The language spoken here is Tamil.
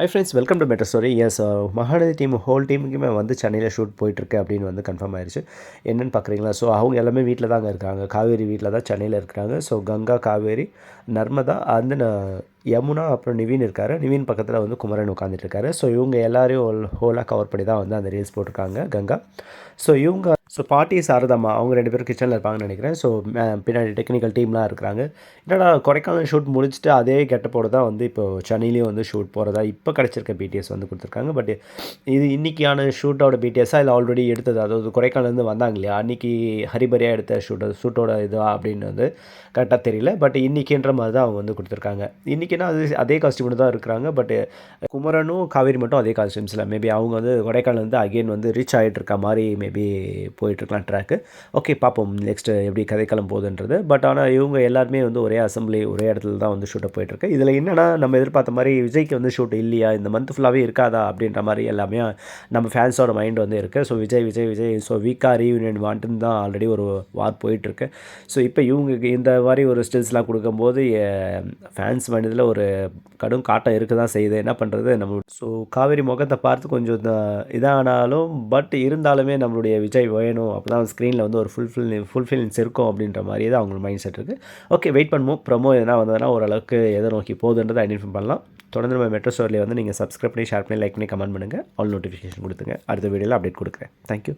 Hi friends welcome to better stories Mahanadi team whole டீமுக்குமே வந்து சென்னையில் ஷூட் போயிட்டுருக்கு அப்படின்னு வந்து கன்ஃபார்ம் ஆயிடுச்சு என்னென்னு பார்க்குறீங்களா? ஸோ அவங்க எல்லாமே வீட்டில் தாங்க இருக்காங்க. காவேரி வீட்டில் தான் சென்னையில் இருக்கிறாங்க. ஸோ கங்கா காவேரி நர்மதா அந்த யமுனா அப்புறம் நிவின் இருக்காரு. நிவின் பக்கத்தில் வந்து குமரன் உட்காந்துட்டு இருக்காரு. ஸோ இவங்க எல்லாரையும் ஹோல் ஹோலாக கவர் பண்ணி தான் வந்து அந்த ரீல்ஸ் போட்டிருக்காங்க கங்கா. ஸோ இவங்க ஸோ பாட்டி சாரதாம்மா அவங்க ரெண்டு பேரும் கிச்சனில் இருப்பாங்கன்னு நினைக்கிறேன். ஸோ பின்னாடி டெக்னிக்கல் டீம்லாம் இருக்கிறாங்க. என்னடா கொடைக்கானல் ஷூட் முடிச்சுட்டு அதே கெட்டப்போடு தான் வந்து இப்போ சென்னையிலையும் வந்து ஷூட் போகிறதா இப்போ கிடச்சிருக்க பிடிஎஸ் வந்து கொடுத்துருக்காங்க. பட் இது இன்றைக்கியான ஷூட்டோட பிடிஎஸ்ஸாக இல்லை ஆல்ரெடி எடுத்தது? அதாவது கொடைக்கானல்லேருந்து வந்தாங்க இல்லையா? அன்றைக்கி ஹரிபரியாக எடுத்த ஷூட் ஷூட்டோட இதுவா அப்படின்னு வந்து கரெக்டாக தெரியல. பட் இன்றைக்கின்ற மாதிரி தான் அவங்க வந்து கொடுத்துருக்காங்க. இன்றைக்கினா அது அதே காஸ்டியூம் தான் இருக்கிறாங்க. பட் குமரனும் காவேரி மட்டும் அதே காஸ்டியூம்ஸில் மேபி அவங்க வந்து கொடைக்கானல் வந்து அகெயின் வந்து ரீச் ஆகிட்டு இருக்க மாதிரி மேபி போயிட்டுருக்கலாம் ட்ராக்கு. ஓகே பார்ப்போம் நெக்ஸ்ட்டு எப்படி கதைக்களம் போகுதுன்றது பட் ஆனால் இவங்க எல்லாருமே வந்து ஒரே அசம்பிளி ஒரே இடத்துல தான் வந்து ஷூட்டை போயிட்டுருக்கு. இதில் என்னென்னா நம்ம எதிர்பார்த்த மாதிரி விஜய்க்கு வந்து ஷூட் இல்லையா? இந்த மந்த் ஃபுல்லாகவே இருக்காதா? அப்படின்ற மாதிரி எல்லாமே நம்ம ஃபேன்ஸோட மைண்ட் வந்து இருக்குது ஸோ விஜய் விஜய் விஜய். ஸோ வீக்காக ரீயூனியன் வாண்ட்டுன்னு தான் ஆல்ரெடி ஒரு வார் போயிட்டுருக்கு. ஸோ இப்போ இவங்க இந்த மாதிரி ஒரு ஸ்டில்ஸ்லாம் கொடுக்கும்போது ஃபேன்ஸ் மனிதில் ஒரு கடும் காட்டம் இருக்க தான் செய்யுது. என்ன பண்ணுறது நம்ம ஸோ காவேரி முகத்தை பார்த்து கொஞ்சம் இதானாலும் பட் இருந்தாலுமே நம்மளுடைய விஜய் வேணும். அப்போ தான் ஸ்க்ரீனில் வந்து ஒரு ஃபுல்ஃபில் ஃபுல்ஃபில்ஸ் இருக்கும் அப்படின்ற மாதிரி தான் அவங்களுக்கு மைண்ட் செட் இருக்குது ஓகே வெயிட் பண்ணுவோம். ப்ரொமோ எதனா வந்ததுன்னா ஓரளவுக்கு எதை நோக்கி போகுதுன்றதை ஐடென்டிஃபை பண்ணலாம். தொடர்ந்து நம்ம மெட்ரோ ஸ்டோரில் வந்து நீங்கள் சப்ஸ்கிரைப் பண்ணி ஷேர் பண்ணி லைக் பண்ணி கமெண்ட் பண்ணுங்கள் ஆல் நோட்டிஃபிகேஷன் கொடுத்துங்க. அடுத்த வீடியோவில் அப்டேட் கொடுக்குறேன். தேங்க்யூ